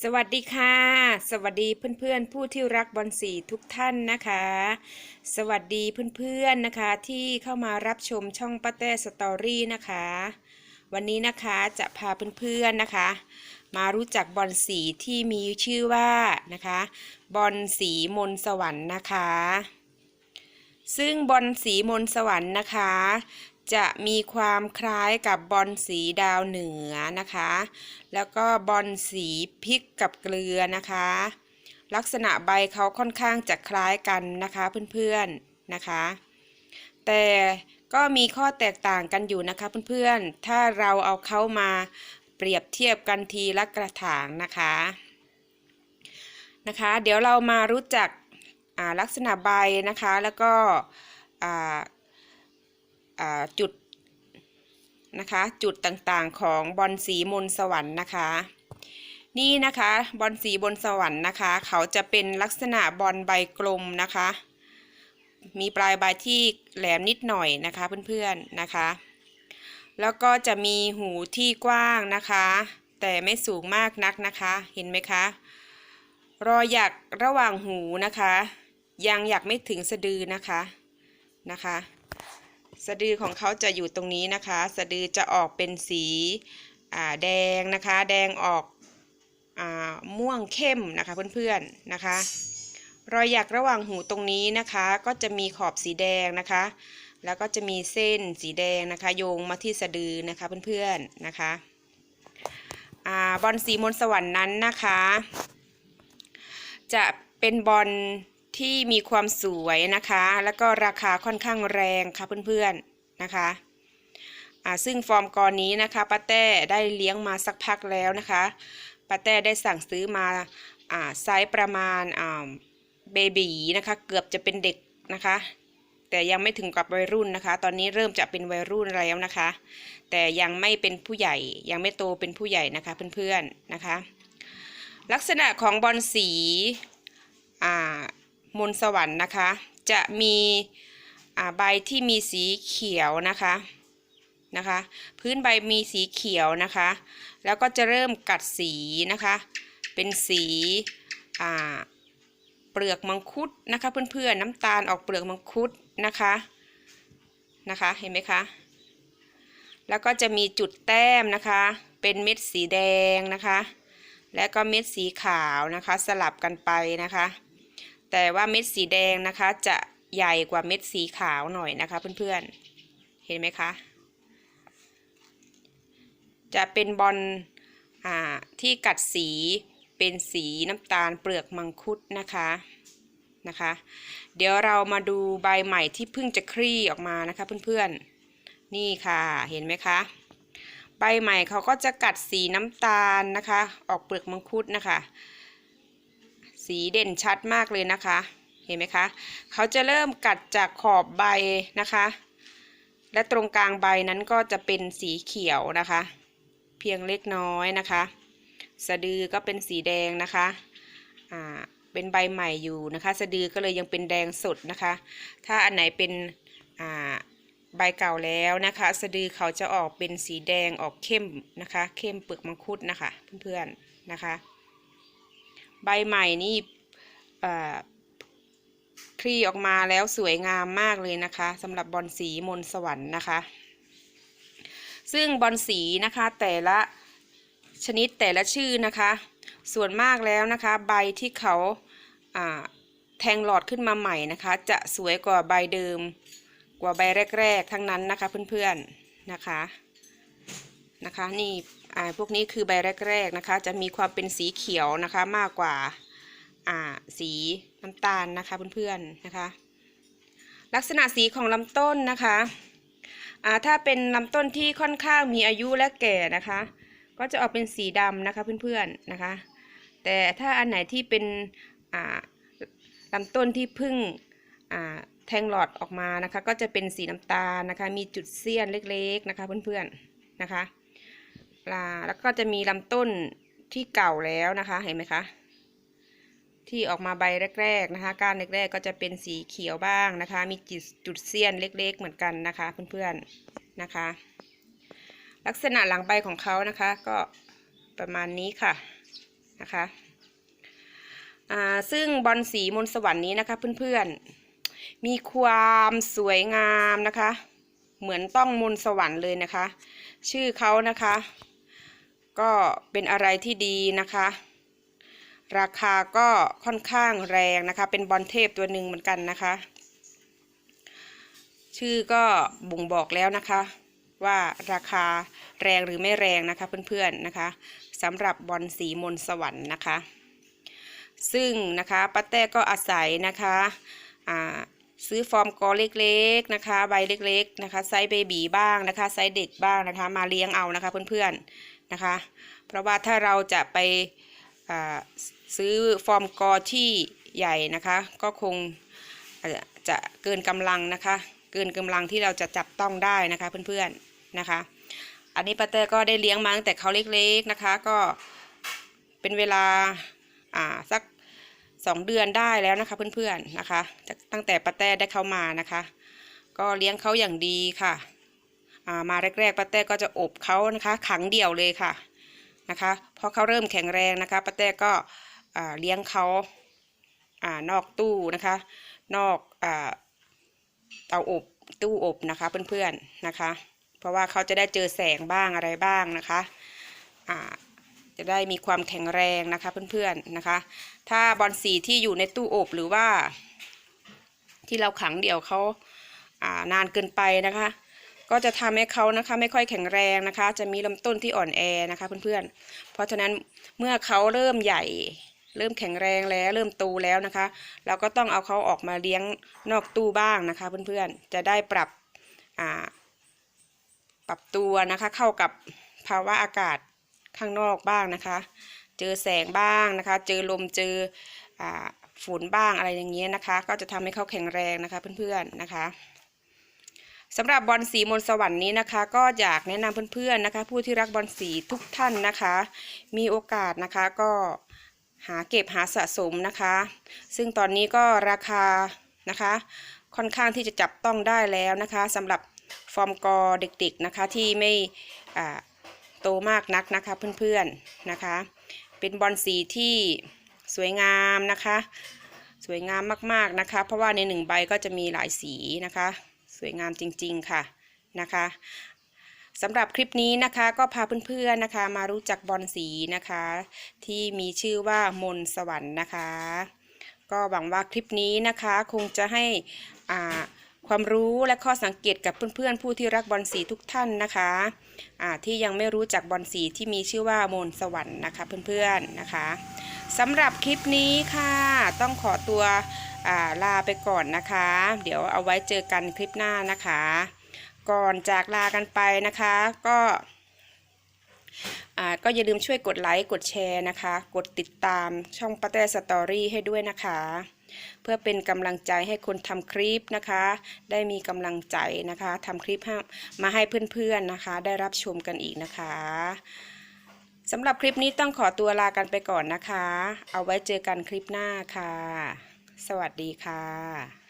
สวัสดีค่ะ สวัสดีเพื่อนๆ ผู้ที่รักบอลสีทุกท่านนะคะ สวัสดีเพื่อนๆนะคะที่เข้ามารับชมช่องป้าแต้สตอรี่นะคะ วันนี้นะคะจะพาเพื่อนๆนะคะ มารู้จักบอลสีที่มีชื่อว่านะคะบอลสีมนสวรรค์นะคะ ซึ่งบอลสีมนสวรรค์นะคะ จะมีความคล้ายกับบอลสีดาวเหนือนะคะ แล้วก็บอลสีพริกกับเกลือนะคะ ลักษณะใบเขาค่อนข้างจะคล้ายกันนะคะเพื่อนๆนะคะ แต่ก็มีข้อแตกต่างกันอยู่นะคะเพื่อนๆ ถ้าเราเอาเขามาเปรียบเทียบกันทีละกระถางนะคะนะคะ เดี๋ยวเรามารู้จักลักษณะใบนะคะแล้วก็ จุดนะคะจุดต่างๆของบอลสีมนสวรรค์นะคะ นี่นะคะบอลสีบนสวรรค์นะคะ เขาจะเป็นลักษณะบอลใบกลมนะคะ มีปลายใบที่แหลมนิดหน่อยนะคะเพื่อนๆนะคะ แล้วก็จะมีหูที่กว้างนะคะ แต่ไม่สูงมากนักนะคะเห็นไหมคะรอยหยักระหว่างหูนะคะ ยังหยักไม่ถึงสะดือนะคะนะคะ สะดือของเขาจะอยู่ตรงนี้นะคะ สะดือจะออกเป็นสีอ่าแดงนะคะ แดงออกอ่าม่วงเข้มนะคะเพื่อนๆนะคะ รอยหยักระหว่างหูตรงนี้นะคะ ก็จะมีขอบสีแดงนะคะ แล้วก็จะมีเส้นสีแดงนะคะ โยงมาที่สะดือนะคะเพื่อนๆนะคะอ่าบอลสีมนสวรรค์นั้นนะคะ จะเป็นบอล ที่มีความสวยนะคะ แล้วก็ราคาค่อนข้างแรงค่ะเพื่อนๆนะคะอ่าซึ่งฟอร์มกรนี้นะคะป้าแต้ได้เลี้ยงมาสักพักแล้วนะคะป้าแต้ได้สั่งซื้อมาอ่าไซส์ประมาณอ่าเบบีนะคะเกือบจะเป็นเด็กนะคะ แต่ยังไม่ถึงกับวัยรุ่นนะคะ ตอนนี้เริ่มจะเป็นวัยรุ่นแล้วนะคะ แต่ยังไม่เป็นผู้ใหญ่ยังไม่โตเป็นผู้ใหญ่นะคะเพื่อนๆนะคะ ลักษณะของบอลสีอ่า มนสวรรค์นะคะ จะมีอ่าใบที่มีสีเขียวนะคะนะคะ พื้นใบมีสีเขียวนะคะ แล้วก็จะเริ่มกัดสีนะคะ เป็นสีอ่าเปลือกมังคุดนะคะ เพื่อนๆน้ำตาลออกเปลือกมังคุดนะคะนะคะเห็นไหมคะ แล้วก็จะมีจุดแต้มนะคะ เป็นเม็ดสีแดงนะคะ และก็เม็ดสีขาวนะคะ สลับกันไปนะคะ แต่ว่าเม็ดสีแดงนะคะ จะใหญ่กว่าเม็ดสีขาวหน่อยนะคะ เพื่อนๆ เห็นไหมคะ จะเป็นบอลอที่กัดสีเป็นสีน้ำตาลเปลือกมังคุดนะคะนะคะ เดี๋ยวเรามาดูใบใหม่ที่เพิ่งจะคลี่ออกมานะคะเพื่อนๆ นี่ค่ะเห็นไหมคะ ใบใหม่เขาก็จะกัดสีน้ำตาลนะคะ ออกเปลือกมังคุดนะคะ สีเด่นชัดมากเลยนะคะ เห็นไหมคะ เขาจะเริ่มกัดจากขอบใบนะคะ และตรงกลางใบนั้นก็จะเป็นสีเขียวนะคะ เพียงเล็กน้อยนะคะ สะดือก็เป็นสีแดงนะคะอ่าเป็นใบใหม่อยู่นะคะ สะดือก็เลยยังเป็นแดงสดนะคะ ถ้าอันไหนเป็นอ่าใบเก่าแล้วนะคะ สะดือเขาจะออกเป็นสีแดงออกเข้มนะคะ เข้มเปลือกมังคุดนะคะ เพื่อนๆนะคะ ใบใหม่นี่คลี่ออกมาแล้วสวยงามมากเลยนะคะสำหรับบอลสีมนสวรรค์นะคะ ซึ่งบอลสีนะคะแต่ละชนิดแต่ละชื่อนะคะ ส่วนมากแล้วนะคะ ใบที่เขาแทงหลอดขึ้นมาใหม่นะคะ จะสวยกว่าใบเดิมกว่าใบแรก ๆ ทั้งนั้นนะคะเพื่อนๆนะคะนะคะนี่ อ่าพวกนี้คือใบแรก ๆนะคะ จะมีความเป็นสีเขียวนะคะมากกว่าอ่าสีน้ำตาลนะคะเพื่อนๆนะคะ ลักษณะสีของลำต้นนะคะอ่าถ้าเป็นลำต้นที่ค่อนข้างมีอายุและแก่นะคะ ก็จะออกเป็นสีดำนะคะเพื่อนๆนะคะ แต่ถ้าอันไหนที่เป็นอ่าลำต้นที่พึ่งอ่าแทงหลอดออกมานะคะ ก็จะเป็นสีน้ำตาลนะคะ มีจุดเสี้ยนเล็กๆนะคะเพื่อนๆนะคะ ลาแล้วก็จะมีลำต้นที่เก่าแล้วนะคะเห็นไหมคะที่ออกมาใบแรก ๆ นะคะ ก้านแรกๆก็จะเป็นสีเขียวบ้างนะคะ มีจุดจุดเสี้ยนเล็ก ๆ เหมือนกันนะคะเพื่อนๆนะคะ ลักษณะหลังใบของเขานะคะ ก็ประมาณนี้ค่ะนะคะอ่าซึ่งบอลสีมนสวรรค์นี้นะคะเพื่อนๆ มีความสวยงามนะคะ เหมือนต้องมนสวรรค์เลยนะคะ ชื่อเขานะคะ ก็เป็นอะไรที่ดีนะคะ ราคาก็ค่อนข้างแรงนะคะ เป็นบอลเทพตัวหนึ่งเหมือนกันนะคะ ชื่อก็บ่งบอกแล้วนะคะ ว่าราคาแรงหรือไม่แรงนะคะเพื่อนๆนะคะสำหรับบอลสีมนสวรรค์นะคะ ซึ่งนะคะป้าแต้ก็อาศัยนะคะซื้อฟอร์มกอเล็กๆนะคะ ใบเล็กๆนะคะไซส์เบบีบ้างนะคะไซส์เด็กบ้างนะคะ มาเลี้ยงเอานะคะเพื่อนๆ นะคะ เพราะว่าถ้าเราจะไปซื้อฟอร์มกอที่ใหญ่นะคะ ก็คงจะเกินกำลังนะคะ เกินกำลังที่เราจะจับต้องได้นะคะเพื่อนๆนะคะ อันนี้ปาเตอร์ก็ได้เลี้ยงมาตั้งแต่เขาเล็กๆนะคะ ก็เป็นเวลาอ่าสักสองเดือนได้แล้วนะคะเพื่อนๆนะคะ ตั้งแต่ปาแต้ได้เข้ามานะคะ ก็เลี้ยงเขาอย่างดีค่ะ มาแรกๆป้าแต้ก็จะอบเขานะคะขังเดี่ยวเลยค่ะนะคะพอเขาเริ่มแข็งแรงนะคะป้าแต้ก็เลี้ยงเขาอ่านอกตู้นะคะ นอกอ่าเตาอบตู้อบนะคะเพื่อนๆนะคะ เพราะว่าเขาจะได้เจอแสงบ้างอะไรบ้างนะคะอ่าจะได้มีความแข็งแรงนะคะเพื่อนๆนะคะ ถ้าบอลสีที่อยู่ในตู้อบหรือว่า ที่เราขังเดี่ยวเขาอ่านานเกินไปนะคะ ก็จะทำให้เขานะคะไม่ค่อยแข็งแรงนะคะ จะมีลำต้นที่อ่อนแอนะคะเพื่อนๆ เพราะฉะนั้นเมื่อเขาเริ่มใหญ่ เริ่มแข็งแรงแล้ว เริ่มโตแล้วนะคะ เราก็ต้องเอาเขาออกมาเลี้ยงนอกตู้บ้างนะคะเพื่อนๆ จะได้ปรับปรับตัวนะคะ เข้ากับภาวะอากาศข้างนอกบ้างนะคะ เจอแสงบ้างนะคะ เจอลมเจออาฝนบ้างอะไรอย่างเงี้ยนะคะ ก็จะทำให้เขาแข็งแรงนะคะเพื่อนๆนะคะ สำหรับบอลสีมนสวรรค์นี้นะคะ ก็อยากแนะนำเพื่อนๆนะคะ ผู้ที่รักบอลสีทุกท่านนะคะ มีโอกาสนะคะก็หาเก็บหาสะสมนะคะ ซึ่งตอนนี้ก็ราคานะคะ ค่อนข้างที่จะจับต้องได้แล้วนะคะสำหรับฟอร์มกอเด็กๆนะคะที่ไม่อ่าโตมากนักนะคะเพื่อนๆนะคะ เป็นบอลสีที่สวยงามนะคะ สวยงามมากๆนะคะ เพราะว่าในหนึ่งใบก็จะมีหลายสีนะคะ วยงามจริง ๆ ค่ะนะคะสำหรับคลิปนี้นะคะก็พาเพื่อนๆนะคะ มารู้จักบอลสีนะคะ ที่มีชื่อว่ามนสวรรค์นะคะ ก็หวังว่าคลิปนี้นะคะคงจะให้อ่าความรู้และข้อสังเกตกับเพื่อนๆ ผู้ที่รักบอลสีทุกท่านนะคะอ่าที่ยังไม่รู้จักบอลสีที่มีชื่อว่ามนสวรรค์นะคะเพื่อนๆนะคะสำหรับคลิปนี้ค่ะ ต้องขอตัว ลาไปก่อนนะคะ เดี๋ยวเอาไว้เจอกันคลิปหน้านะคะ ก่อนจากลากันไปนะคะ ก็ก็อย่าลืมช่วยกดไลค์กดแชร์นะคะ กดติดตามช่องป้าแต้สตอรี่ให้ด้วยนะคะ เพื่อเป็นกำลังใจให้คนทำคลิปนะคะ ได้มีกำลังใจนะคะทำคลิปมาให้เพื่อนๆนะคะ ได้รับชมกันอีกนะคะสำหรับคลิปนี้ต้องขอตัวลากันไปก่อนนะคะ เอาไว้เจอกันคลิปหน้าค่ะ สวัสดีค่ะ